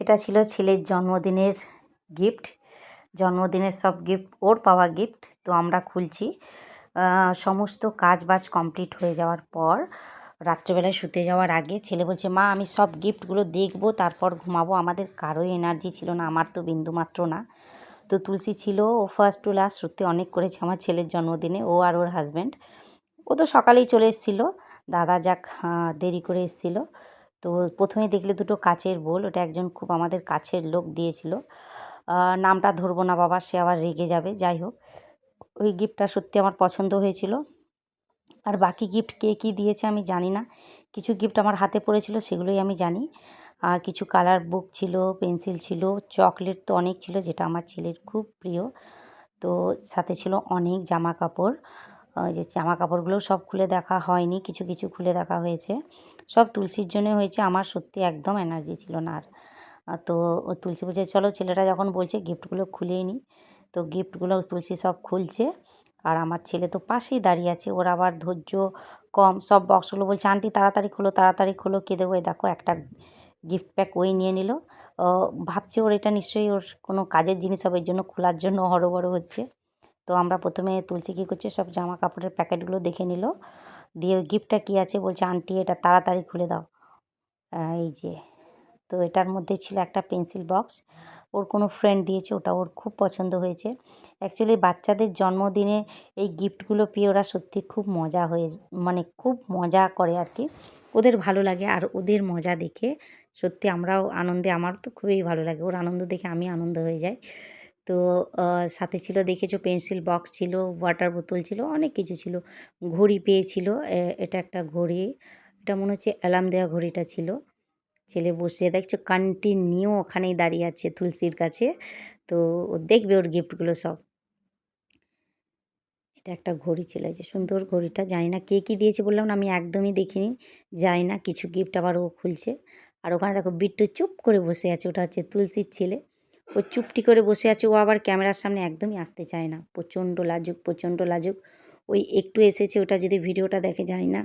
এটা ছিল ছেলের জন্মদিনের গিফট জন্মদিনের সব গিফট ওর পাওয়া গিফট তো আমরা খুলছি। সমস্ত কাজ বাজ কমপ্লিট হয়ে যাওয়ার পর রাত্রেবেলায় শুতে যাওয়ার আগে ছেলে বলছে, মা, আমি সব গিফটগুলো দেখব, তারপর ঘুমাবো। আমাদের কারোই এনার্জি ছিল না, আমার তো বিন্দুমাত্র না। তো তুলসী ছিল, ও ফার্স্ট টু লাস্ট সত্যি অনেক করেছে আমার ছেলের জন্মদিনে, ও আর ওর হাজব্যান্ড ও তো সকালেই চলে এসেছিল, দাদা যাক দেরি করে এসেছিল। তো প্রথমেই দেখলে দুটো কাচের বোল, ওটা একজন খুব আমাদের কাছের লোক দিয়েছিল। নামটা ধরবো না বাবা, সে আবার রেগে যাবে, যাই হোক। ওই গিফটটা সত্যি আমার পছন্দ হয়েছিল। আর বাকি গিফট কে কী দিয়েছে আমি জানি না। কিছু গিফট আমার হাতে পড়েছিল, সেগুলোই আমি জানি। আর কিছু কালার বুক ছিল, পেন্সিল ছিল, চকলেট তো অনেক ছিল, যেটা আমার ছেলের খুব প্রিয়। তো সাথে ছিল অনেক জামা কাপড়। যে জামা কাপড়গুলোও সব খুলে দেখা হয়নি, কিছু কিছু খুলে দেখা হয়েছে। সব তুলসীর জন্য হয়েছে, আমার সত্যি একদম এনার্জি ছিল না আর। তো ও তুলসী বলছে চলো ছেলেটা যখন বলছে গিফটগুলো খুলেই নিই তো গিফটগুলো তুলসী সব খুলছে। আর আমার ছেলে তো পাশেই দাঁড়িয়ে আছে, ওর আবার ধৈর্য কম, সব বক্সগুলো বলছে, আন্টি তাড়াতাড়ি খোলো তাড়াতাড়ি খোলো, কে দেবো? দেখো, একটা গিফট প্যাক ওই নিয়ে নিল। ভাবছে ওর এটা নিশ্চয়ই ওর কোনো কাজের জিনিস হবে, এর জন্য খোলার জন্য হড়বড় হচ্ছে। তো আমরা প্রথমে তুলছি কী করছে, সব জামা কাপড়ের প্যাকেটগুলো দেখে নিল। দিয়ে ওই গিফটটা কী আছে? বলছে, আন্টি, এটা তাড়াতাড়ি খুলে দাও। এই যে, তো এটার মধ্যে ছিল একটা পেন্সিল বক্স। ওর কোনো ফ্রেন্ড দিয়েছে, ওটা ওর খুব পছন্দ হয়েছে। অ্যাকচুয়ালি বাচ্চাদের জন্মদিনে এই গিফটগুলো পেয়ে ওরা সত্যি খুব মজা হয়ে মানে খুব মজা করে আর কি। ওদের ভালো লাগে আর ওদের মজা দেখে সত্যি আমরাও আনন্দে, আমার তো খুবই ভালো লাগে। ওর আনন্দ দেখে আমি আনন্দ হয়ে যাই। তো সাথে ছিল দেখেছ পেন্সিল বক্স ছিল, ওয়াটার বোতল ছিল, অনেক কিছু ছিল। ঘড়ি পেয়েছিল এটা একটা ঘড়ি, এটা মনে হচ্ছে অ্যালার্ম দেওয়া ঘড়িটা ছিল। ছেলে বসে, দেখছ কন্টিনিউ ওখানেই দাঁড়িয়ে আছে তুলসীর কাছে, তো ও দেখবে ওর গিফটগুলো সব। এটা একটা ঘড়ি ছিল যে সুন্দর ঘড়িটা, জানি না কে কী দিয়েছে বললাম না, আমি একদমই দেখিনি, জানি না, কিছু গিফট আবার ও খুলছে। আর ওখানে দেখো বিট্টু চুপ করে বসে আছে, ওটা হচ্ছে তুলসীর ছেলে। ও চুপটি করে বসে আছে। ও আবার ক্যামেরার সামনে একদমই আসতে চায় না। প্রচণ্ড লাজুক প্রচণ্ড লাজুক। ওই একটু এসেছে, ওটা যদি ভিডিওটা দেখে, জানি না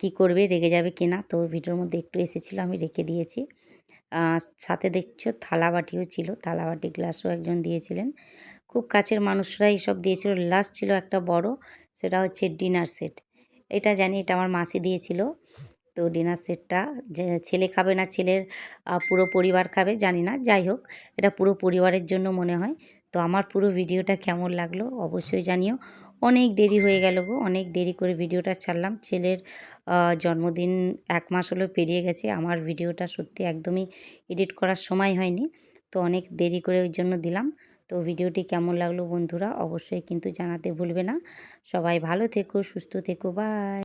কি করবে, রেগে যাবে কিনা তো ভিডিওর মধ্যে একটু এসেছিল, আমি রেখে দিয়েছি। সাথে দেখছ থালা বাটিও ছিল। থালা বাটি গ্লাসও একজন দিয়েছিলেন। খুব কাছের মানুষরা এইসব দিয়েছিল। লাস্ট ছিল একটা বড়, সেটা হচ্ছে ডিনার সেট। এটা জানি, এটা আমার মাসি দিয়েছিল। তো ডিনার সেটটা যে ছেলে খাবে না ছেলের পুরো পরিবার খাবে, জানি না, যাই হোক, এটা পুরো পরিবারের জন্য মনে হয়। তো আমার পুরো ভিডিওটা কেমন লাগল অবশ্যই জানিও। অনেক দেরি হয়ে গেল গো, অনেক দেরি করে ভিডিওটা ছাড়লাম। ছেলের জন্মদিন এক মাস হলো পেরিয়ে গেছে, আমার ভিডিওটা সত্যি একদমই এডিট করার সময় হয়নি। তো অনেক দেরি করে ওই জন্য দিলাম। তো ভিডিওটি কেমন লাগল বন্ধুরা, অবশ্যই কিন্তু জানাতে ভুলবে না। সবাই ভালো থেকো, সুস্থ থেকো বাই